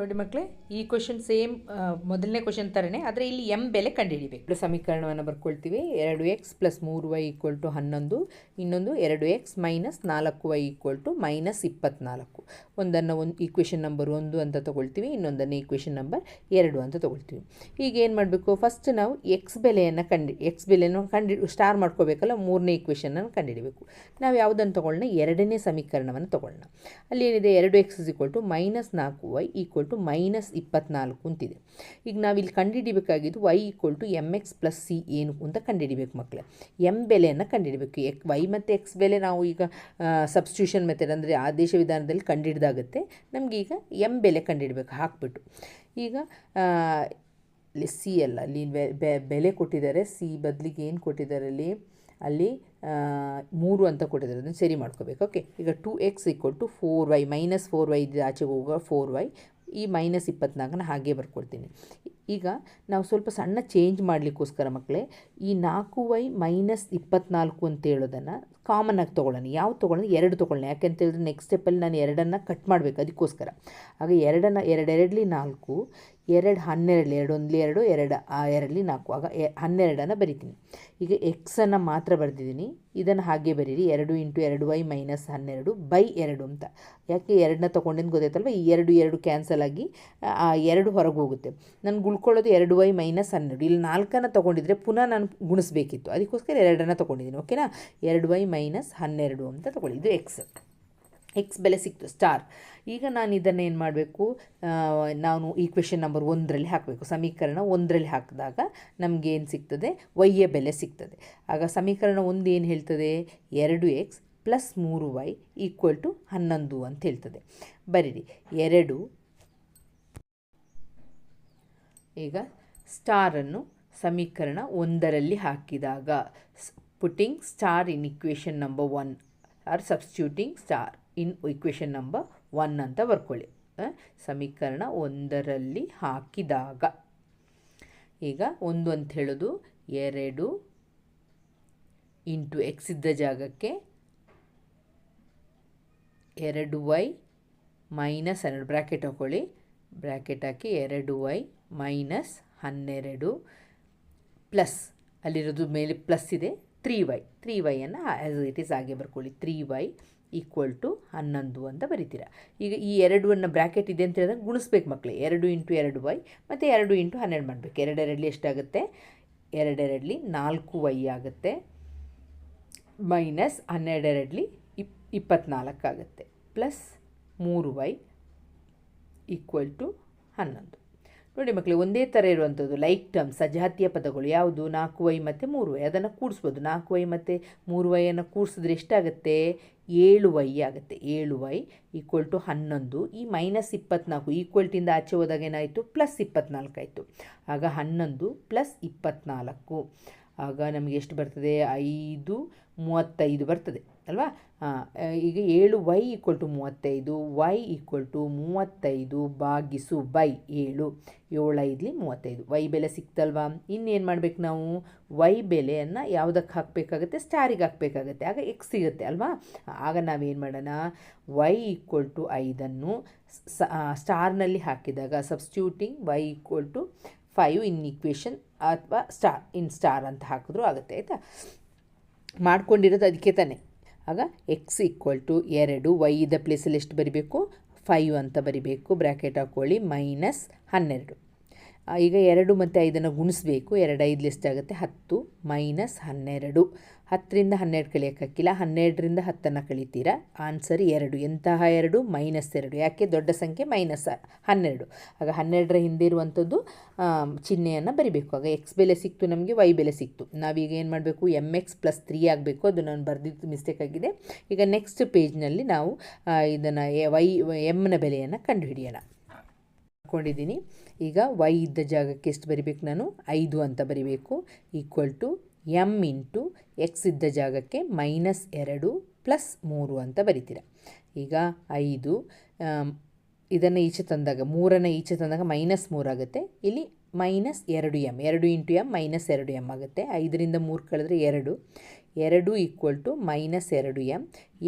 ನೋಡಿ ಮಕ್ಕಳೇ ಈ ಕ್ವಶನ್ ಸೇಮ್ ಮೊದಲನೇ ಕ್ವಶನ್ ಥರನೇ ಆದರೆ ಇಲ್ಲಿ ಎಂ ಬೆಲೆ ಕಂಡುಹಿಡಿಬೇಕು. ಸಮೀಕರಣವನ್ನು ಬರ್ಕೊಳ್ತೀವಿ. ಎರಡು ಎಕ್ಸ್ ಪ್ಲಸ್ ಮೂರು ವೈ ಈಕ್ವಲ್ ಟು ಹನ್ನೊಂದು, ಇನ್ನೊಂದು ಎರಡು ಎಕ್ಸ್ ಮೈನಸ್ ನಾಲ್ಕು ವೈ ಈಕ್ವಲ್ ಟು ಮೈನಸ್ ಇಪ್ಪತ್ನಾಲ್ಕು. ಒಂದನ್ನು ಒಂದು ಈಕ್ವೇಷನ್ ನಂಬರ್ ಒಂದು ಅಂತ ತೊಗೊಳ್ತೀವಿ, ಇನ್ನೊಂದನ್ನು ಈಕ್ವೇಷನ್ ನಂಬರ್ ಎರಡು ಅಂತ ತೊಗೊಳ್ತೀವಿ. ಈಗ ಏನು ಮಾಡಬೇಕು? ಫಸ್ಟ್ ನಾವು ಎಕ್ಸ್ ಬೆಲೆಯನ್ನು ಕಂಡು ಎಕ್ಸ್ ಬೆಲೆಯನ್ನು ಕಂಡು ಸ್ಟಾರ್ ಮಾಡ್ಕೋಬೇಕಲ್ಲ, ಮೂರನೇ ಈಕ್ವೇಷನನ್ನು ಕಂಡುಹಿಡಬೇಕು. ನಾವು ಯಾವುದನ್ನು ತೊಗೊಳ್ಳೋಣ ಎರಡನೇ ಸಮೀಕರಣವನ್ನು ತೊಗೊಳ್ಳೋಣ ಅಲ್ಲಿ ಏನಿದೆ? ಎರಡು ಎಕ್ಸ್ ಈಕ್ವಲ್ ಟು ಮೈನಸ್ ನಾಲ್ಕು ವೈ ಈಕ್ವಲ್ ಟು ಮೈನಸ್ ಇಪ್ಪತ್ನಾಲ್ಕು ಅಂತಿದೆ. ಈಗ ನಾವಿಲ್ಲಿ ಕಂಡುಹಿಡಿಬೇಕಾಗಿದ್ದು y equal to m x plus c ಏನು ಅಂತ ಕಂಡುಹಿಡಿಬೇಕು ಮಕ್ಕಳೇ. ಎಂ ಬೆಲೆಯನ್ನು ಕಂಡುಹಿಡಬೇಕು. ಎಕ್ ವೈ ಮತ್ತು ಎಕ್ಸ್ ಬೆಲೆ ನಾವು ಈಗ ಸಬ್ಸ್ಟ್ಯೂಷನ್ ಮೆಥಡ್ ಅಂದರೆ ಆದೇಶ ವಿಧಾನದಲ್ಲಿ ಕಂಡುಹಿಡ್ದಾಗುತ್ತೆ. ನಮಗೆ ಈಗ ಎಂ ಬೆಲೆ ಕಂಡುಹಿಡಬೇಕು. ಹಾಕ್ಬಿಟ್ಟು. ಈಗ ಇಲ್ಲಿ ಸಿ ಅಲ್ಲ. ಅಲ್ಲಿ ಬೆಲೆ ಕೊಟ್ಟಿದ್ದಾರೆ. ಸಿ ಬದಲಿಗೆ ಏನು ಕೊಟ್ಟಿದ್ದಾರೆ ಅಲ್ಲಿ? ಅಲ್ಲಿ ಮೂರು ಅಂತ ಕೊಟ್ಟಿದ್ದಾರೆ. ಅದನ್ನು ಸರಿ ಮಾಡ್ಕೋಬೇಕು. ಓಕೆ ಈಗ two x equal to four y minus four y ಆಚೆಗೆ ಹೋಗುವ ಫೋರ್ ವೈ ಈ ಮೈನಸ್ ಇಪ್ಪತ್ನಾಲ್ಕನ್ನ ಹಾಗೆ ಬರ್ಕೊಡ್ತೀನಿ. ಈಗ ನಾವು ಸ್ವಲ್ಪ ಸಣ್ಣ ಚೇಂಜ್ ಮಾಡಲಿಕ್ಕೋಸ್ಕರ ಮಕ್ಕಳೇ ಈ ನಾಲ್ಕು ವೈ ಮೈನಸ್ ಇಪ್ಪತ್ನಾಲ್ಕು ಅಂತ ಹೇಳೋದನ್ನು ಕಾಮನ್ ಆಗಿ ತೊಗೊಳ್ಳೋಣ. ಯಾವ ತೊಗೊಳ್ಳೋಣ? ಎರಡು ತೊಗೊಳ್ಳೋಣ. ಯಾಕೆಂತ ಹೇಳಿದ್ರೆ ನೆಕ್ಸ್ಟ್ ಸ್ಟೆಪ್ಪಲ್ಲಿ ನಾನು ಎರಡನ್ನು ಕಟ್ ಮಾಡಬೇಕು. ಅದಕ್ಕೋಸ್ಕರ. ಆಗ ಎರಡನ್ನು, ಎರಡೆರಡಲಿ ನಾಲ್ಕು ಎರಡು ಹನ್ನೆರಡು ಎರಡು ಒಂದು ಎರಡು ಎರಡು, ಆ ಎರಡಲಿ ನಾಲ್ಕು. ಆಗ ಹನ್ನೆರಡನ್ನು ಬರಿತೀನಿ. ಈಗ ಎಕ್ಸನ್ನು ಮಾತ್ರ ಬರೆದಿದ್ದೀನಿ. ಇದನ್ನು ಹಾಗೆ ಬರೀರಿ. ಎರಡು ಇಂಟು ಎರಡು ವೈ ಮೈನಸ್ ಹನ್ನೆರಡು ಬೈ ಎರಡು ಅಂತ. ಯಾಕೆ ಎರಡನ್ನ ತೊಗೊಂಡಿದ್ದು ಗೊತ್ತಾಯ್ತಲ್ವ? ಈ ಎರಡು ಎರಡು ಕ್ಯಾನ್ಸಲ್ ಆಗಿ ಎರಡು ಹೊರಗೆ ಹೋಗುತ್ತೆ. ನಾನು ಉಳ್ಕೊಳ್ಳೋದು ಎರಡು ವೈ ಮೈನಸ್ ಹನ್ನೆರಡು. ಇಲ್ಲಿ ನಾಲ್ಕನ್ನು ತೊಗೊಂಡಿದ್ರೆ ಪುನಃ ನಾನು ಗುಣಿಸ್ಬೇಕಿತ್ತು. ಅದಕ್ಕೋಸ್ಕರ ಎರಡನ್ನು ತೊಗೊಂಡಿದ್ದೀನಿ. ಓಕೆನಾ? ಎರಡು ವೈ ಮೈನಸ್ ಹನ್ನೆರಡು ಅಂತ ತೊಗೊಳ್ಳಿ. ಇದು ಎಕ್ಸ್. ಎಕ್ಸ್ ಬೆಲೆ ಸಿಕ್ತು ಸ್ಟಾರ್ ಈಗ ನಾನು ಇದನ್ನು ಏನು ಮಾಡಬೇಕು ನಾನು ಈಕ್ವೇಷನ್ ನಂಬರ್ ಒಂದರಲ್ಲಿ ಹಾಕಬೇಕು. ಸಮೀಕರಣ ಒಂದರಲ್ಲಿ ಹಾಕಿದಾಗ ನಮಗೆ ಏನು ಸಿಗ್ತದೆ? ವೈಯ ಬೆಲೆ ಸಿಗ್ತದೆ. ಆಗ ಸಮೀಕರಣ ಒಂದು ಏನು ಹೇಳ್ತದೆ? ಎರಡು ಎಕ್ಸ್ ಪ್ಲಸ್ ಮೂರು ವೈ ಈಕ್ವಲ್ ಟು ಹನ್ನೊಂದು ಅಂತ ಹೇಳ್ತದೆ. ಬರೀರಿ. ಎರಡು ಈಗ ಸ್ಟಾರನ್ನು ಸಮೀಕರಣ ಒಂದರಲ್ಲಿ ಹಾಕಿದಾಗ putting star in equation number one or substituting star in equation number one ಅಂತ ಬರ್ಕೊಳ್ಳಿ. ಸಮೀಕರಣ ಒಂದರಲ್ಲಿ ಹಾಕಿದಾಗ. ಈಗ ಒಂದು ಅಂತ ಹೇಳೋದು ಎರಡು ಇಂಟು ಎಕ್ಸ್ ಇದ್ದ ಜಾಗಕ್ಕೆ ಎರಡು ವೈ ಮೈನಸ್ ಹನ್ನೆರಡು ಬ್ರ್ಯಾಕೆಟ್ ಹಾಕೊಳ್ಳಿ. ಬ್ರ್ಯಾಕೆಟ್ ಹಾಕಿ ಎರಡು ವೈ ಮೈನಸ್ ಹನ್ನೆರಡು ಪ್ಲಸ್ ಅಲ್ಲಿರೋದು ಮೇಲೆ ಪ್ಲಸ್ ಇದೆ. ತ್ರೀ ವೈ ತ್ರೀ ವೈಯನ್ನು ಆ್ಯಸ್ ಇಟ್ ಈಸ್ ಹಾಗೆ ಬರ್ಕೊಳ್ಳಿ. ತ್ರೀ ವೈ ಈಕ್ವಲ್ ಟು ಹನ್ನೊಂದು ಅಂತ ಬರಿತೀರ. ಈಗ ಈ ಎರಡನ್ನು ಬ್ರ್ಯಾಕೆಟ್ ಇದೆ ಅಂತ ಹೇಳಿದಾಗ ಗುಣಿಸ್ಬೇಕು ಮಕ್ಕಳೇ ಎರಡು ಇಂಟು ಎರಡು ವೈ ಮತ್ತು ಎರಡು ಇಂಟು ಹನ್ನೆರಡು ಮಾಡಬೇಕು. ಎರಡೆರಡಲಿ ಎಷ್ಟಾಗುತ್ತೆ? ಎರಡೆರಡಲಿ ನಾಲ್ಕು ವೈ ಆಗುತ್ತೆ. ಮೈನಸ್ ಹನ್ನೆರಡೆರಡಲಿ ಇಪ್, ಇಪ್ಪತ್ನಾಲ್ಕು ಆಗುತ್ತೆ. ಪ್ಲಸ್ ಮೂರು ವೈ ಈಕ್ವಲ್ ಟು ಹನ್ನೊಂದು. ನೋಡಿ ಮಕ್ಕಳು ಒಂದೇ ಥರ ಇರುವಂಥದ್ದು. ಲೈಕ್ ಟರ್ಮ್ ಸಜಾತಿಯ ಪದಗಳು ಯಾವುದು? ನಾಲ್ಕು ವೈ ಮತ್ತು ಮೂರು ವೈ. ಅದನ್ನು ಕೂಡಿಸ್ಬೋದು. ನಾಲ್ಕು ವೈ ಮತ್ತು ಮೂರು ವೈಯನ್ನು ಕೂಡಿಸಿದ್ರೆ ಎಷ್ಟಾಗುತ್ತೆ? ಏಳು ವೈ ಆಗುತ್ತೆ. ಏಳು ವೈ ಈಕ್ವಲ್ ಟು ಹನ್ನೊಂದು. ಈ ಮೈನಸ್ ಇಪ್ಪತ್ನಾಲ್ಕು ಈಕ್ವಲ್ಟಿಂದ ಆಚೆ ಹೋದಾಗ ಏನಾಯಿತು? ಪ್ಲಸ್ ಇಪ್ಪತ್ನಾಲ್ಕು ಆಯಿತು. ಆಗ ಹನ್ನೊಂದು ಪ್ಲಸ್ ಇಪ್ಪತ್ನಾಲ್ಕು. ಆಗ ನಮಗೆ ಎಷ್ಟು ಬರ್ತದೆ? ಐದು, ಮೂವತ್ತೈದು ಬರ್ತದೆ, ಅಲ್ವಾ? ಈಗ ಏಳು ವೈ ಈಕ್ವಲ್ ಟು ಮೂವತ್ತೈದು, ವೈ ಈಕ್ವಲ್ ಟು ಮೂವತ್ತೈದು ಬಾಗಿಸು ಬೈ ಏಳು, ಏಳೈದ್ಲಿ ಮೂವತ್ತೈದು. ವೈ ಬೆಲೆ ಸಿಕ್ತಲ್ವಾ? ಇನ್ನೇನು ಮಾಡಬೇಕು ನಾವು? ವೈ ಬೆಲೆಯನ್ನು ಯಾವುದಕ್ಕೆ ಹಾಕಬೇಕಾಗುತ್ತೆ? ಸ್ಟಾರಿಗೆ ಹಾಕಬೇಕಾಗತ್ತೆ. ಆಗ ಎಕ್ಸ್ ಸಿಗುತ್ತೆ, ಅಲ್ವಾ? ಆಗ ನಾವೇನು ಮಾಡೋಣ? ವೈ ಈಕ್ವಲ್ ಟು ಐದನ್ನು ಸ್ಟಾರ್ನಲ್ಲಿ ಹಾಕಿದಾಗ substituting y equal to five in equation ಅಥವಾ ಸ್ಟಾರ್ ಇನ್ ಸ್ಟಾರ್ ಅಂತ ಹಾಕಿದ್ರು, ಆಗುತ್ತೆ, ಆಯಿತಾ? ಮಾಡ್ಕೊಂಡಿರೋದು ಅದಕ್ಕೆ ತಾನೆ. ಆಗ ಎಕ್ಸ್ ಈಕ್ವಲ್ ಟು ಎರಡು ವೈ ಇದ್ದ ಪ್ಲೇಸಲ್ಲಿ ಎಷ್ಟು ಬರಿಬೇಕು? ಫೈವ್ ಅಂತ ಬರಿಬೇಕು ಬ್ರ್ಯಾಕೆಟ್ ಹಾಕ್ಕೊಳ್ಳಿ ಮೈನಸ್ ಹನ್ನೆರಡು. ಈಗ ಎರಡು ಮತ್ತು ಐದನ್ನು ಗುಣಿಸ್ಬೇಕು. ಎರಡು ಐದು ಎಷ್ಟಾಗುತ್ತೆ ಹತ್ತು ಮೈನಸ್ ಹನ್ನೆರಡು. ಹತ್ತರಿಂದ ಹನ್ನೆರಡು ಕಳಿಯೋಕ್ಕಾಗಿಲ್ಲ ಹನ್ನೆರಡರಿಂದ ಹತ್ತನ್ನು ಕಳಿತೀರಾ ಆನ್ಸರ್ ಎರಡು. ಎಂತಹ ಎರಡು? ಮೈನಸ್ ಎರಡು. ಯಾಕೆ? ದೊಡ್ಡ ಸಂಖ್ಯೆ ಮೈನಸ್ ಹನ್ನೆರಡು. ಆಗ ಹನ್ನೆರಡರ ಹಿಂದೆ ಇರುವಂಥದ್ದು ಚಿಹ್ನೆಯನ್ನು ಬರಿಬೇಕು. ಆಗ ಎಕ್ಸ್ ಬೆಲೆ ಸಿಕ್ತು ನಮಗೆ ವೈ ಬೆಲೆ ಸಿಕ್ತು. ನಾವೀಗ ಏನು ಮಾಡಬೇಕು? ಎಂ ಎಕ್ಸ್ ಪ್ಲಸ್ ತ್ರೀ ಆಗಬೇಕು. ಅದು ನಾನು ಬರೆದಿದ್ದು ಮಿಸ್ಟೇಕ್ ಆಗಿದೆ. ಈಗ ನೆಕ್ಸ್ಟ್ ಪೇಜ್ನಲ್ಲಿ ನಾವು ಇದನ್ನು ವೈ ಎಮ್ನ ಬೆಲೆಯನ್ನು ಕಂಡುಹಿಡಿಯೋಣ. ಹಾಕ್ಕೊಂಡಿದ್ದೀನಿ ಈಗ ವೈ ಇದ್ದ ಜಾಗಕ್ಕೆ ಎಷ್ಟು ಬರಿಬೇಕು ನಾನು? ಐದು ಅಂತ ಬರಿಬೇಕು. Equal to m into x ಇದ್ದ ಜಾಗಕ್ಕೆ ಮೈನಸ್ ಎರಡು ಪ್ಲಸ್ ಮೂರು ಅಂತ ಬರಿತೀರ? ಈಗ ಐದು ಇದನ್ನು ಈಚೆ ತಂದಾಗ, ಮೂರನ್ನು ಈಚೆ ತಂದಾಗ ಮೈನಸ್ ಮೂರಾಗುತ್ತೆ ಇಲ್ಲಿ ಮೈನಸ್ ಎರಡು ಎಂ ಎರಡು ಇಂಟು ಎಂ ಮೈನಸ್ ಎರಡು ಎಂ ಆಗುತ್ತೆ. ಐದರಿಂದ ಮೂರು ಕಳೆದ್ರೆ ಎರಡು. ಎರಡು ಈಕ್ವಲ್ ಟು ಮೈನಸ್ ಎರಡು ಎಂ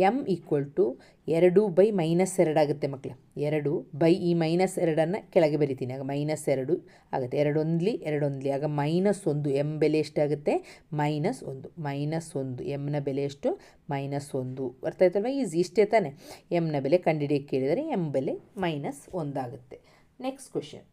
ಎಂ ಈಕ್ವಲ್ ಟು ಎರಡು ಬೈ ಮೈನಸ್ ಎರಡು ಆಗುತ್ತೆ ಮಕ್ಕಳು ಎರಡು ಬೈ ಈ ಮೈನಸ್ ಎರಡನ್ನು ಕೆಳಗೆ ಬರಿತೀನಿ. ಆಗ ಮೈನಸ್ ಎರಡು ಆಗುತ್ತೆ. ಎರಡೊಂದ್ಲಿ ಎರಡೊಂದ್ಲಿ. ಆಗ ಮೈನಸ್ ಒಂದು ಎಂ ಬೆಲೆ ಎಷ್ಟಾಗುತ್ತೆ ಮೈನಸ್ ಒಂದು. ಮೈನಸ್ ಒಂದು. ಎಮ್ನ ಬೆಲೆ ಎಷ್ಟು? ಮೈನಸ್ ಒಂದು. ಅರ್ಥ ಆಯ್ತಲ್ವ? ಈಸಿ ಇಷ್ಟೇ ತಾನೆ. ಎಮ್ನ ಬೆಲೆ ಕಂಡುಹಿಡಿಯಕ್ಕೆ ಕೇಳಿದರೆ ಎಂ ಬೆಲೆ ಮೈನಸ್ ಒಂದಾಗುತ್ತೆ ನೆಕ್ಸ್ಟ್ ಕ್ವೆಶನ್